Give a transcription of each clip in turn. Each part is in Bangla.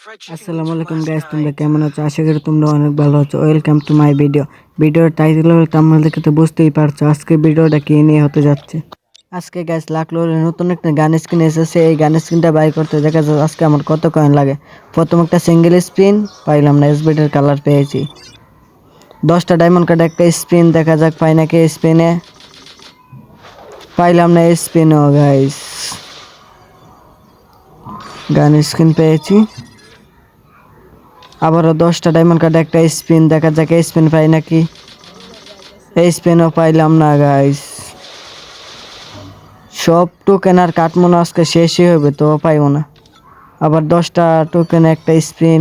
আসসালামু আলাইকুম গাইস তোমরা কেমন আছো? আশা করি তোমরা অনেক ভালো আছো। ওয়েলকাম টু মাই ভিডিও ভিডিওর টাইটেল হলে তোমরা দেখে তো বুঝতেই পারছ আজকে ভিডিওটা কি নিয়ে হতে যাচ্ছে। আজকে গাইস লাকলোর নতুন একটা গান স্ক্রিন এসেছে। এই গান স্ক্রিনটা বাই করতে দেখা যাচ্ছে আজকে আমার কত কয়েন লাগে। প্রথম একটা সিঙ্গেল স্পিন পাইলাম না এসবিটের কালার পেয়েছি। দশটা ডায়মন্ড কার্ড একটা স্পিন দেখা যাক পাই নাকি স্পিনে পাইলাম না স্পিনও গাইস গান স্ক্রিন পেয়েছি। আবারও দশটা ডায়মন্ড কার্ড একটা স্পিন দেখা যাক স্পিন পাই নাকি। এই স্পিনও পাইলাম না গাইস সব টোকেন আর কাটমোনো আজকে শেষই হবে, তো পাইবো না। আবার দশটা টোকেন একটা স্পিন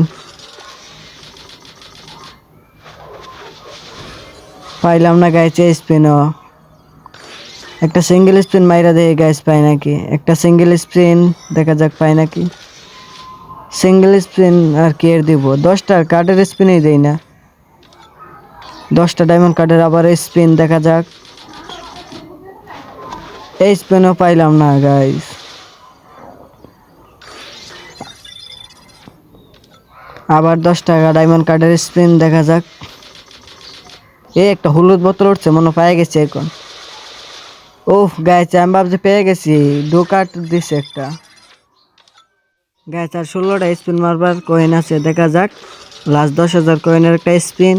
পাইলাম না গাইছে স্পিনও একটা সিঙ্গেল স্পিন মাইরা দেখে গাইস পাই নাকি। একটা সিঙ্গেল স্পিন দেখা যাক পাই নাকি। সিঙ্গেল স্পিন আর কি এর দিব? দশটা কার্ডের স্পিনই দেই না। দশটা ডায়মন্ড কার্ডের আবার স্পিন দেখা যাক। এই স্পিনও পাইলাম না গাইস আবার দশ টাকা ডায়মন্ড কার্ডের স্পিন দেখা যাক। এই একটা হলুদ বোতল উঠছে, মনে পেয়ে গেছি এখন। ওহ গাইছে আমি ভাবছি পেয়ে গেছি। দু কার্ড দিছে একটা। গাইছে আর ষোলোটা স্পিন মারবার কয়েন আছে, দেখা যাক। লাস্ট দশ হাজার কয়েনের একটা স্পিন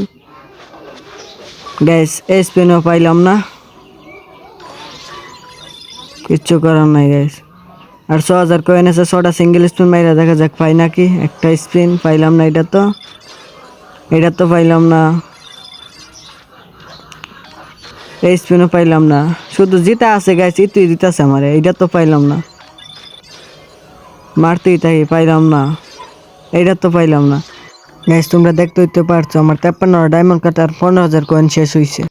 গ্যাস এই স্পিনও পাইলাম না। কিচ্ছু করার নাই গ্যাস আর ছ হাজার কয়েন আছে, ছটা সিঙ্গেল স্পিন মাইরা দেখা যাক পাই নাকি। একটা স্পিন পাইলাম না এটা তো। এটা তো পাইলাম না। এই স্পিনও পাইলাম না। শুধু জিতা আছে গাইস, ইতুই জিতাছে আমার, এইটা তো পাইলাম না। মারতেই থাকি পাইলাম না। এইটা তো পাইলাম না। গাইস তোমরা দেখতে হইতে পারছ, আমার তেপ্পান্ন ডায়মন্ড কাটার পনেরো হাজার কয়েন শেষ হয়েছে